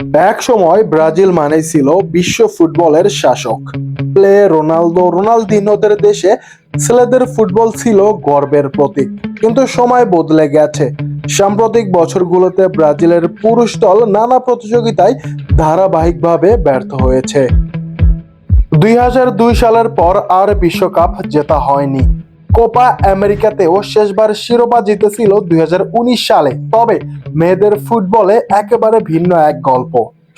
এক সময় ব্রাজিল মানেই ছিল বিশ্ব ফুটবলের শাসক। প্লে, রোনালদো রোনালদিনোদের দেশে ছেলেদের ফুটবল ছিল গর্বের প্রতীক। কিন্তু সময় বদলে গেছে। সাম্প্রতিক বছরগুলোতে ব্রাজিলের পুরুষ দল নানা প্রতিযোগিতায় ধারাবাহিকভাবে ব্যর্থ হয়েছে। দুই হাজার দুই সালের পর আর বিশ্বকাপ জেতা হয়নি। কোপা আমেরিকাতেও শেষবার শিরোপা জিতেছিল দু হাজার উনিশ সালে। তবে মেয়েদের ফুটবলে একেবারে ভিন্ন এক গল্প।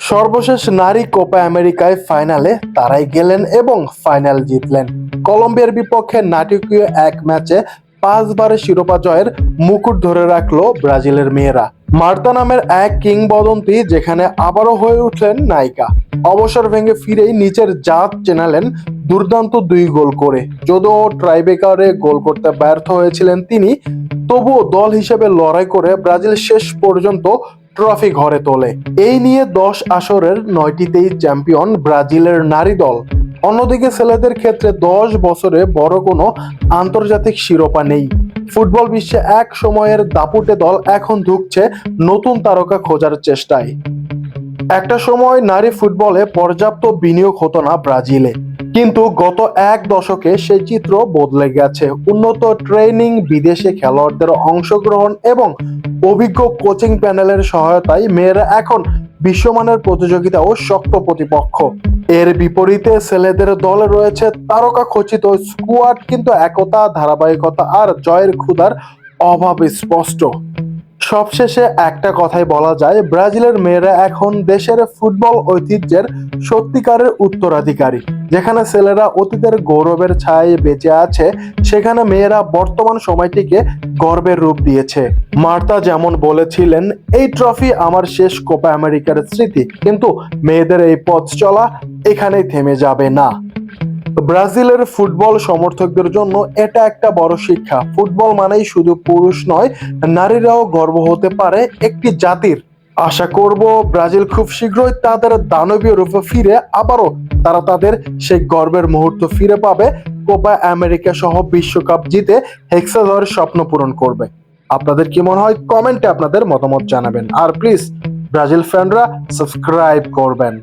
সর্বশেষ নারী কোপা আমেরিকায় ফাইনালে তারাই গেলেন এবং ফাইনাল জিতলেন। কলম্বিয়ার বিপক্ষে নাটকীয় এক ম্যাচে পাঁচবারের শিরোপা জয়ের মুকুট ধরে রাখল ব্রাজিলের মেয়েরা। মার্তা নামের এক কিংবদন্তি যেখানে আবারও হয়ে উঠলেন নায়িকা। অবসর ভেঙে ফিরেই নিচের জাত চেনালেন দুর্দান্ত দুই গোল করে। যদিও ট্রাইবেকারে গোল করতে ব্যর্থ হয়েছিলেন তিনি, তবুও দল হিসেবে লড়াই করে ব্রাজিল শেষ পর্যন্ত ট্রফি ঘরে তোলে। এই নিয়ে দশ আসরের নয়টিতেই চ্যাম্পিয়ন ব্রাজিলের নারী দল। অন্যদিকে ছেলেদের ক্ষেত্রে দশ বছরে বড় কোনো আন্তর্জাতিক শিরোপা নেই। ফুটবল বিশ্বে এক সময়ের দাপুটে দল এখন ঢুকছে নতুন তারকা খোঁজার চেষ্টায়। একটা সময় নারী ফুটবলে পর্যাপ্ত বিনিয়োগ হতো না ব্রাজিলে। কিন্তু গত এক দশকে সেই চিত্র বদলে গেছে। উন্নত ট্রেনিং, বিদেশে খেলোয়াড়দের অংশগ্রহণ এবং অভিজ্ঞ কোচিং প্যানেলের সহায়তায় মেয়েরা এখন বিশ্বমানের প্রতিযোগিতা ও শক্ত প্রতিপক্ষ। এর বিপরীতে ছেলেদের দলে রয়েছে তারকা খচিত স্কোয়াড, কিন্তু একতা, ধারাবাহিকতা আর জয়ের ক্ষুধার অভাব স্পষ্ট। সবশেষে একটা কথাই বলা যায়, ব্রাজিলের মেয়েরা এখন দেশের ফুটবল ঐতিহ্যের সত্যিকারের উত্তরাধিকারী। যেখানে ছেলেরা অতীতের গৌরবের ছায় বেঁচে আছে, সেখানে মেয়েরা বর্তমান সময়টিকে গর্বের রূপ দিয়েছে। মার্তা যেমন বলেছিলেন, এই ট্রফি আমার শেষ কোপা আমেরিকার স্মৃতি। কিন্তু মেয়েদের এই পথ চলা এখানেই থেমে যাবে না। ব্রাজিলের ফুটবল সমর্থকদের জন্য এটা একটা বড় শিক্ষা। ফুটবল মানেই শুধু পুরুষ নয়, নারীরাও গর্ব হতে পারে একটি জাতির। আশা করব ব্রাজিল খুব শীঘ্রই তাদের দানবীয় রূপে ফিরে আবারও তারা তাদের সেই গর্বের মুহূর্ত ফিরে পাবে। কোপা আমেরিকা সহ বিশ্বকাপ জিতে হেক্সাধর স্বপ্ন পূরণ করবে। আপনাদের কি মনে হয়? কমেন্টে আপনাদের মতামত জানাবেন। আর প্লিজ, ব্রাজিল ফ্যানরা সাবস্ক্রাইব করবেন।